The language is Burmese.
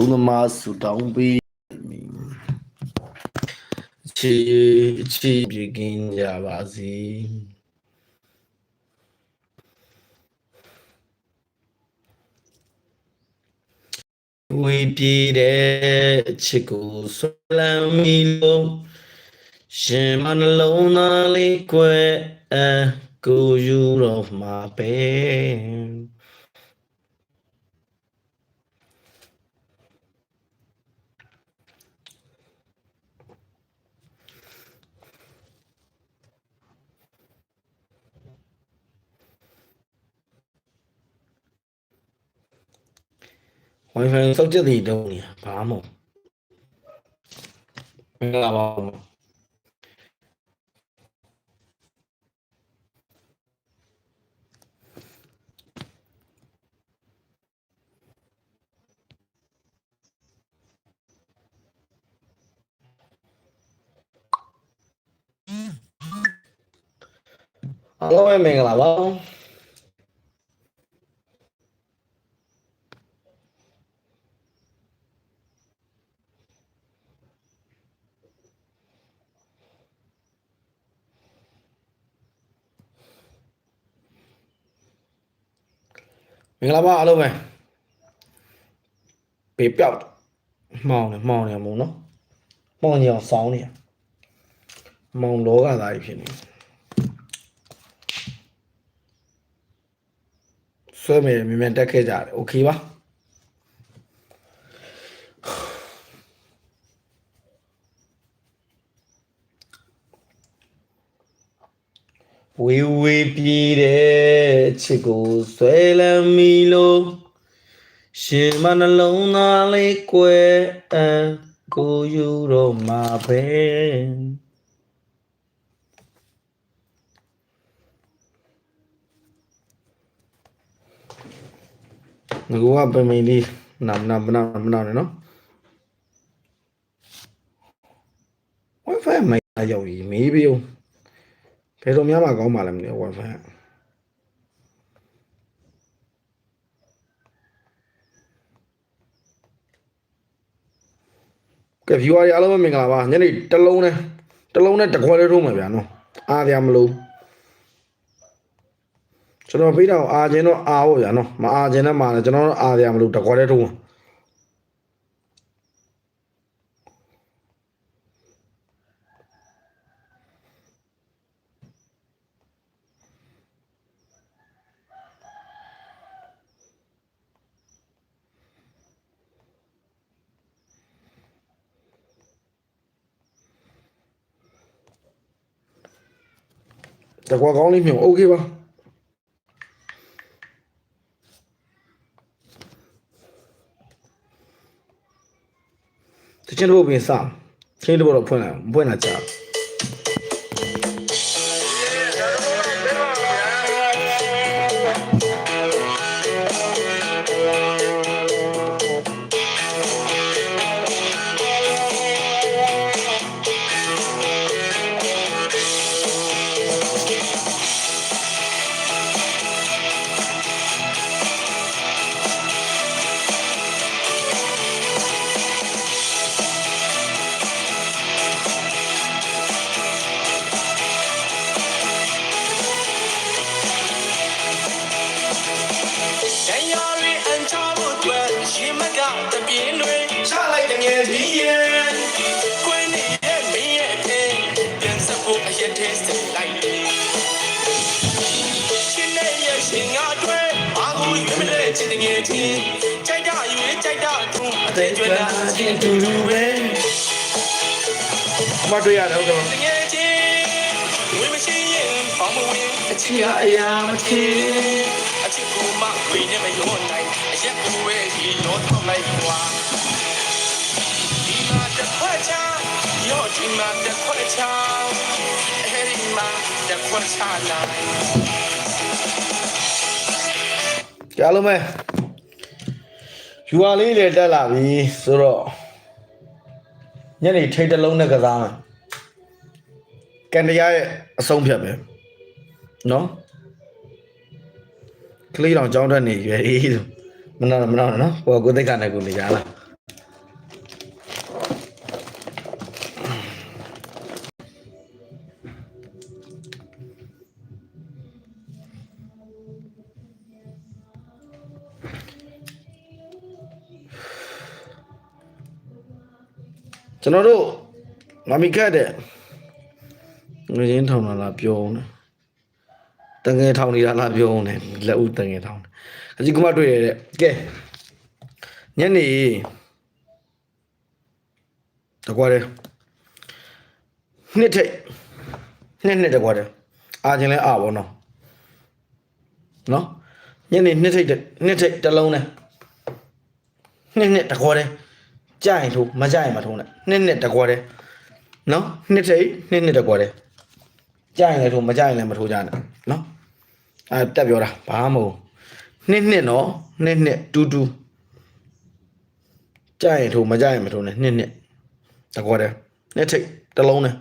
ချုံသမားဆူတောင်းပေးချီချီပြကင်းကြပါစေဝေပြေတဲ့ချစ်ကိုဆွလမ်းမီလို့ရှင်မနှလုံးသားလေးကွယ်အကိုယူတော့မှာပဲ Wi-Fi စောက်ချက်တွေတုံးနေဘာ မှမဟုတ်မင်္ဂလာပါအားလုံးပဲမင်္ဂလာပါ မင်္ဂလာပါအားလုံးပဲပေပြောက်မှောင်နေမှောင်နေမုံနော်မှောင်ကြီးအောင်စောင်းနေမှောင်လောကသားကြီးဖြစ်နေဆွဲမယ်မြင်မြန်တက်ခဲ့ကြတယ်โอเคပါ ဝေဝေပြေးတဲ့ချစ်ကိုဆွဲလမ်းမီလို့ရှင်မနှလုံးသားလေးကွယ်အံကိုယူတော့မှာပဲငါကပမင်းလေးနာမနာမနာမနာနဲ့နော် Wi-Fi မရောက်ရင်မေးပြီး ဘယ်လိုများမှကောင်းပါလဲမသိဘူး Wi-Fi ကကဲ viewer တွေအားလုံးပဲမင်္ဂလာပါညနေတစ်လုံးနဲ့တစ်လုံးနဲ့တစ်ခွက်လေးထိုးမှာဗျာနော်အားရမလို့ကျွန်တော်ဖိတော့အားခြင်းတော့အားဖို့ဗျာနော်မအားခြင်းနဲ့မှာလည်းကျွန်တော်တို့အားရမလို့တစ်ခွက်လေးထိုးမှာ တစ်ခွက်ကောင်းလေးမြုံโอเคပါတချင်တို့ပြင်စချင်းတို့တော့ဖွင့်လိုက်ဖွင့်လာကြ မလဲချစ်တဲ့ငယ်ချင်းကြိုက်တာရွေးကြိုက်တာထုံးအသေးကျွမ်းတာချင်းတူတူပဲမတွေ့ရတယ်ဟုတ်ကဲ့ငယ်ချင်းဝေးမရှိရင်ဘာမဝင်အချစ်အရာမထင်အချစ်ကိုမှဝေးနေမရောနိုင်အရက်ကိုပဲဒီရောထောက်လိုက်ကွာဒီမှာ ယူအားလေးလည်းတက်လာပြီဆိုတော့ညနေထိတ်တစ်လုံးနဲ့ကစားမယ်ကန်တရားရဲ့အဆုံးဖြတ်ပဲနော်ကလေးတော်ကြောင်းတက်နေရွယ်အေးဆိုမနာမနာနော်ဟိုကိုသိက္ခာနဲ့ကိုနေကြလား ကျွန်တော်တို့မမီခတ်တဲ့ငရင်းထောင်လာလားပြောအောင်တငယ်ထောင်နေတာလားပြောအောင်တယ်လက်ဦးတငယ်ထောင်တယ်အကြီးကမတွေ့ရတဲ့ကဲညနေတကွာတယ်နှစ်ထိတ်နှစ်နှစ်တကွာတယ်အာချင်းလဲအာဘောနော်နော်ညနေနှစ်ထိတ်တဲ့နှစ်ထိတ်တစ်လုံးနဲ့နှစ်နှစ်တကွာတယ် ကြိုင်ထိုးမကြိုင်မထုံးနဲ့နှစ်နှစ်တကွာတယ်နော်နှစ်ထိတ်နှစ်နှစ်တကွာတယ်ကြိုင်လည်းထိုးမကြိုင်လည်းမထိုးကြနဲ့နော်အဲတက်ပြောတာဘာမှမဟုတ်နှစ်နှစ်နော်နှစ်နှစ်တူတူကြိုင်ထိုးမကြိုင်မထိုးနဲ့နှစ်နှစ်တကွာတယ်နှစ်ထိတ်တစ်လုံးနဲ့